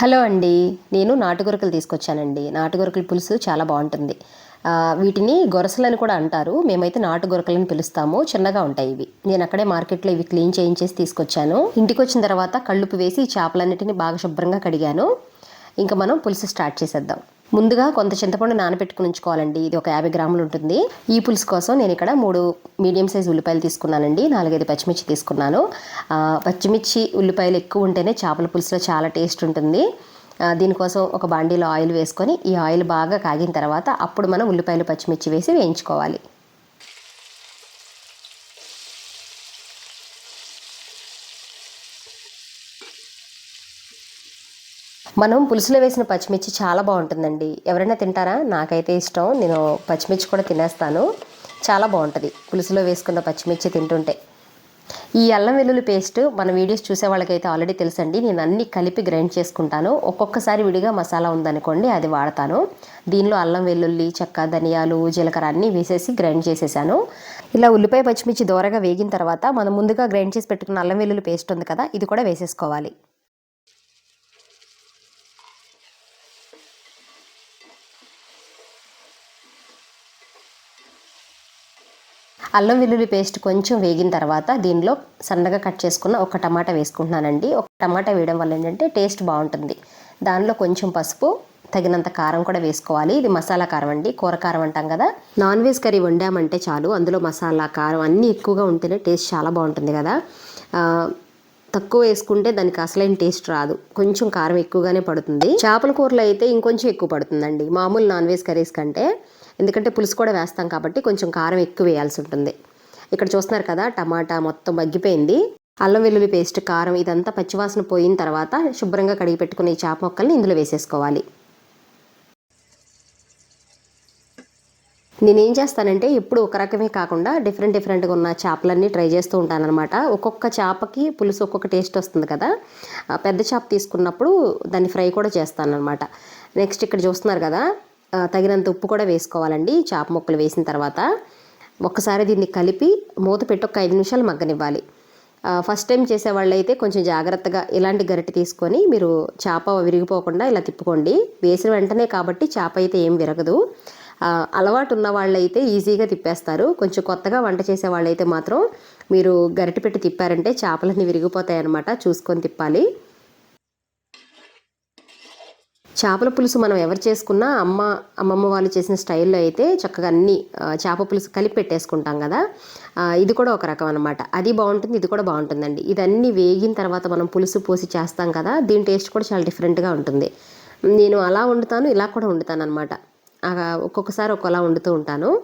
Hello అండి. నేను నాటుగొరకలు తీసుకొచ్చానండి. నాటుగొరకల పులుసు చాలా బాగుంటుంది. వీటిని గొరసలని కూడా అంటారు. మేమైతే నాటు గొరకలను పిలుస్తాము. చిన్నగా ఉంటాయి ఇవి. నేను అక్కడే మార్కెట్లో ఇవి క్లీన్ చేయించేసి తీసుకొచ్చాను. ఇంటికి వచ్చిన తర్వాత కళ్ళుపు వేసి ఈ చేపలన్నిటిని బాగా శుభ్రంగా కడిగాను. ఇంకా మనం పులుసు స్టార్ట్ చేసేద్దాం. ముందుగా కొంత చింతపండు నానబెట్టుకుని ఉంచుకోవాలండి. ఇది ఒక యాభై గ్రాములు ఉంటుంది. ఈ పులుసు కోసం నేను ఇక్కడ మూడు మీడియం సైజ్ ఉల్లిపాయలు తీసుకున్నానండి. నాలుగైదు పచ్చిమిర్చి తీసుకున్నాను. పచ్చిమిర్చి ఉల్లిపాయలు ఎక్కువ ఉంటేనే చేపల పులుసులో చాలా టేస్ట్ ఉంటుంది. దీనికోసం ఒక బాండీలో ఆయిల్ వేసుకొని ఈ ఆయిల్ బాగా కాగిన తర్వాత అప్పుడు మనం ఉల్లిపాయలు పచ్చిమిర్చి వేసి వేయించుకోవాలి. మనం పులుసులో వేసిన పచ్చిమిర్చి చాలా బాగుంటుందండి. ఎవరైనా తింటారా? నాకైతే ఇష్టం. నేను పచ్చిమిర్చి కూడా తినేస్తాను. చాలా బాగుంటుంది పులుసులో వేసుకున్న పచ్చిమిర్చి తింటుంటే. ఈ అల్లం వెల్లుల్లి పేస్ట్ మన వీడియోస్ చూసే వాళ్ళకైతే ఆల్రెడీ తెలుసండి. నేను అన్ని కలిపి గ్రైండ్ చేసుకుంటాను. ఒక్కొక్కసారి విడిగా మసాలా ఉందనుకోండి అది వాడతాను. దీనిలో అల్లం వెల్లుల్లి చెక్క ధనియాలు జీలకర్ర అన్నీ వేసేసి గ్రైండ్ చేసేసాను. ఇలా ఉల్లిపాయ పచ్చిమిర్చి దోరగా వేగిన తర్వాత మనం ముందుగా గ్రైండ్ చేసి పెట్టుకున్న అల్లం వెల్లుల్లి పేస్ట్ ఉంది కదా ఇది కూడా వేసేసుకోవాలి. అల్లం వెల్లుల్లి పేస్ట్ కొంచెం వేగిన తర్వాత దీనిలో సన్నగా కట్ చేసుకున్న ఒక టమాటా వేసుకుంటున్నానండి. ఒక టమాటా వేయడం వల్ల ఏంటంటే టేస్ట్ బాగుంటుంది. దానిలో కొంచెం పసుపు తగినంత కారం కూడా వేసుకోవాలి. ఇది మసాలా కారం అండి. కూర కారం అంటాం కదా. నాన్ వెజ్ కర్రీ వండామంటే చాలు. అందులో మసాలా కారం అన్నీ ఎక్కువగా ఉంటేనే టేస్ట్ చాలా బాగుంటుంది కదా. తక్కువ వేసుకుంటే దానికి అసలైన టేస్ట్ రాదు. కొంచెం కారం ఎక్కువగానే పడుతుంది. చేపల కూరలో అయితే ఇంకొంచెం ఎక్కువ పడుతుందండి. మామూలు నాన్ వెజ్ కర్రీస్ కంటే. ఎందుకంటే పులుసు కూడా వేస్తాం కాబట్టి కొంచెం కారం ఎక్కువ వేయాల్సి ఉంటుంది. ఇక్కడ చూస్తున్నారు కదా టమాటా మొత్తం మగ్గిపోయింది. అల్లం వెల్లుల్లి పేస్ట్ కారం ఇదంతా పచ్చివాసన పోయిన తర్వాత శుభ్రంగా కడిగి పెట్టుకునే ఈ చేప మొక్కల్ని ఇందులో వేసేసుకోవాలి. నేనేం చేస్తానంటే ఎప్పుడు ఒక రకమే కాకుండా డిఫరెంట్ డిఫరెంట్గా ఉన్న చేపలన్నీ ట్రై చేస్తూ ఉంటానన్నమాట. ఒక్కొక్క చేపకి పులుసు ఒక్కొక్క టేస్ట్ వస్తుంది కదా. పెద్ద చేప తీసుకున్నప్పుడు దాన్ని ఫ్రై కూడా చేస్తానన్నమాట. నెక్స్ట్ ఇక్కడ చూస్తున్నారు కదా. తగినంత ఉప్పు కూడా వేసుకోవాలండి. చేప ముక్కలు వేసిన తర్వాత ఒక్కసారి దీన్ని కలిపి మూత పెట్టి ఒక ఐదు నిమిషాలు మగ్గనివ్వాలి. ఫస్ట్ టైం చేసే అయితే కొంచెం జాగ్రత్తగా ఇలాంటి గరిటె తీసుకొని మీరు చేప విరిగిపోకుండా ఇలా తిప్పుకోండి. వేసిన వెంటనే కాబట్టి చేప అయితే ఏం విరగదు. అలవాటు ఉన్న వాళ్ళైతే ఈజీగా తిప్పేస్తారు. కొంచెం కొత్తగా వంట చేసే వాళ్ళైతే మాత్రం మీరు గరిటె పెట్టి తిప్పారంటే చేపలన్నీ విరిగిపోతాయి అనమాట చూసుకొని తిప్పాలి. చేపల పులుసు మనం ఎవరు చేసుకున్నా అమ్మ అమ్మమ్మ వాళ్ళు చేసిన స్టైల్లో అయితే చక్కగా అన్ని చేప పులుసు కలిపి పెట్టేసుకుంటాం కదా. ఇది కూడా ఒక రకం అనమాట అది బాగుంటుంది ఇది కూడా బాగుంటుందండి. ఇదన్నీ వేగిన తర్వాత మనం పులుసు పోసి చేస్తాం కదా దీని టేస్ట్ కూడా చాలా డిఫరెంట్గా ఉంటుంది. నేను అలా వండుతాను ఇలా కూడా వండుతాను అనమాట ఒక్కొక్కసారి ఒక్కోలా వండుతూ ఉంటాను.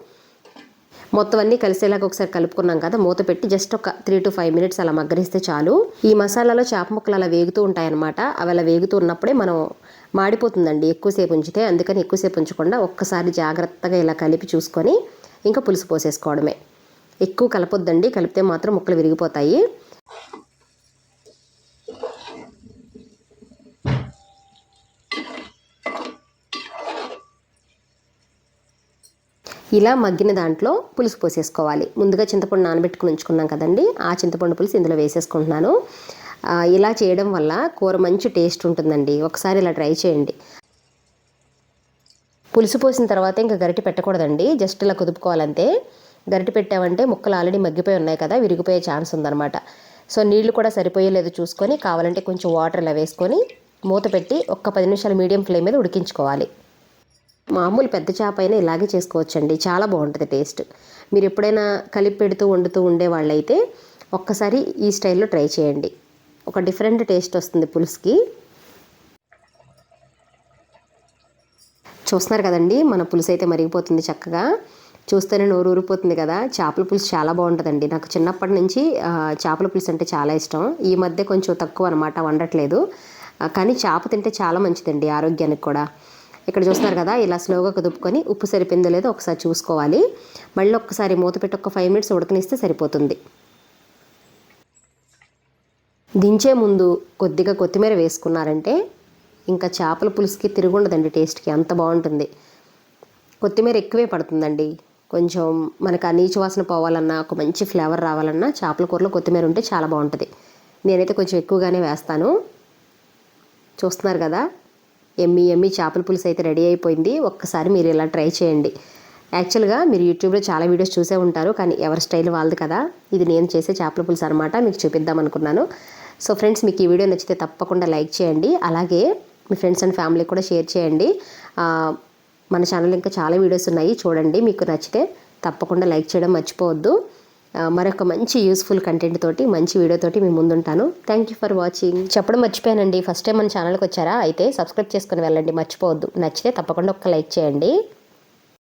మొత్తం అన్నీ కలిసేలాగా ఒకసారి కలుపుకున్నాం కదా మూత పెట్టి జస్ట్ ఒక త్రీ టు ఫైవ్ మినిట్స్ అలా మగ్గరిస్తే చాలు. ఈ మసాలాలో చేప ముక్కలు అలా వేగుతూ ఉంటాయన్నమాట. అవి అలా వేగుతూ ఉన్నప్పుడే మనం మాడిపోతుందండి ఎక్కువసేపు ఉంచితే. అందుకని ఎక్కువసేపు ఉంచకుండా ఒక్కసారి జాగ్రత్తగా ఇలా కలిపి చూసుకొని ఇంకా పులుసు పోసేసుకోవడమే. ఎక్కువ కలపొద్దండి కలిపితే మాత్రం ముక్కలు విరిగిపోతాయి. ఇలా మగ్గిన దాంట్లో పులుసు పోసేసుకోవాలి. ముందుగా చింతపండు నానబెట్టుకుని ఉంచుకున్నాం కదండి. ఆ చింతపండు పులుసు ఇందులో వేసేసుకుంటున్నాను. ఇలా చేయడం వల్ల కూర మంచి టేస్ట్ ఉంటుందండి. ఒకసారి ఇలా ట్రై చేయండి. పులుసు పోసిన తర్వాత ఇంకా గరిటె పెట్టకూడదండి. జస్ట్ ఇలా కుదుపుకోవాలంతే. గరిటె పెట్టామంటే ముక్కలు ఆల్రెడీ మగ్గిపోయి ఉన్నాయి కదా విరిగిపోయే ఛాన్స్ ఉందన్నమాట. సో నీళ్ళు కూడా సరిపోయేలేదు చూసుకొని కావాలంటే కొంచెం వాటర్ ఇలా వేసుకొని మూత పెట్టి ఒక్క పది నిమిషాలు మీడియం ఫ్లేమ్ మీద ఉడికించుకోవాలి. మామూలు పెద్ద చేప అయినా ఇలాగే చేసుకోవచ్చండి. చాలా బాగుంటుంది టేస్ట్. మీరు ఎప్పుడైనా కలిపి పెడుతూ వండుతూ ఉండే వాళ్ళైతే ఒక్కసారి ఈ స్టైల్లో ట్రై చేయండి. ఒక డిఫరెంట్ టేస్ట్ వస్తుంది పులుసుకి. చూస్తున్నారు కదండి మన పులుసు అయితే మరిగిపోతుంది చక్కగా. చూస్తేనే నోరు ఊరిపోతుంది కదా. చేపల పులుసు చాలా బాగుంటుందండి. నాకు చిన్నప్పటి నుంచి చేపల పులుసు అంటే చాలా ఇష్టం. ఈ మధ్య కొంచెం తక్కువ అనమాట వండట్లేదు. కానీ చేప తింటే చాలా మంచిదండి ఆరోగ్యానికి కూడా. ఇక్కడ చూస్తున్నారు కదా ఇలా స్లోగా కుదుపుకొని ఉప్పు సరిపోయిందో లేదో ఒకసారి చూసుకోవాలి. మళ్ళీ ఒక్కసారి మూత పెట్టి ఒక ఫైవ్ మినిట్స్ ఉడకనిస్తే సరిపోతుంది. దించే ముందు కొద్దిగా కొత్తిమీర వేసుకున్నారంటే ఇంకా చేపల పులుసుకి తిరుగుండదండి టేస్ట్కి అంత బాగుంటుంది. కొత్తిమీర ఎక్కువే పడుతుందండి. కొంచెం మనకు ఆ నీచు వాసన పోవాలన్నా ఒక మంచి ఫ్లేవర్ రావాలన్నా చేపల కూరలో కొత్తిమీర ఉంటే చాలా బాగుంటుంది. నేనైతే కొంచెం ఎక్కువగానే వేస్తాను. చూస్తున్నారు కదా ఎమ్మి ఎమ్మి చేపల పులుసు అయితే రెడీ అయిపోయింది. ఒక్కసారి మీరు ఇలా ట్రై చేయండి. యాక్చువల్గా మీరు యూట్యూబ్లో చాలా వీడియోస్ చూసే ఉంటారు కానీ ఎవరి స్టైల్ వాళ్ళది కదా. ఇది నేను చేసే చేపల పులుసు అనమాట మీకు చూపిద్దాం అనుకున్నాను. సో ఫ్రెండ్స్ మీకు ఈ వీడియో నచ్చితే తప్పకుండా లైక్ చేయండి. అలాగే మీ ఫ్రెండ్స్ అండ్ ఫ్యామిలీ కూడా షేర్ చేయండి. మన ఛానల్ ఇంకా చాలా వీడియోస్ ఉన్నాయి చూడండి. మీకు నచ్చితే తప్పకుండా లైక్ చేయడం మర్చిపోవద్దు. మరొక మంచి యూస్ఫుల్ కంటెంట్ తోటి మంచి వీడియో తోటి మీ ముందుంటాను. థ్యాంక్ యూ ఫర్ వాచింగ్ చెప్పడం మర్చిపోయానండి. ఫస్ట్ టైం మన ఛానల్కి వచ్చారా? అయితే సబ్స్క్రైబ్ చేసుకుని వెళ్ళండి. మర్చిపోవద్దు. నచ్చితే తప్పకుండా ఒక్క లైక్ చేయండి.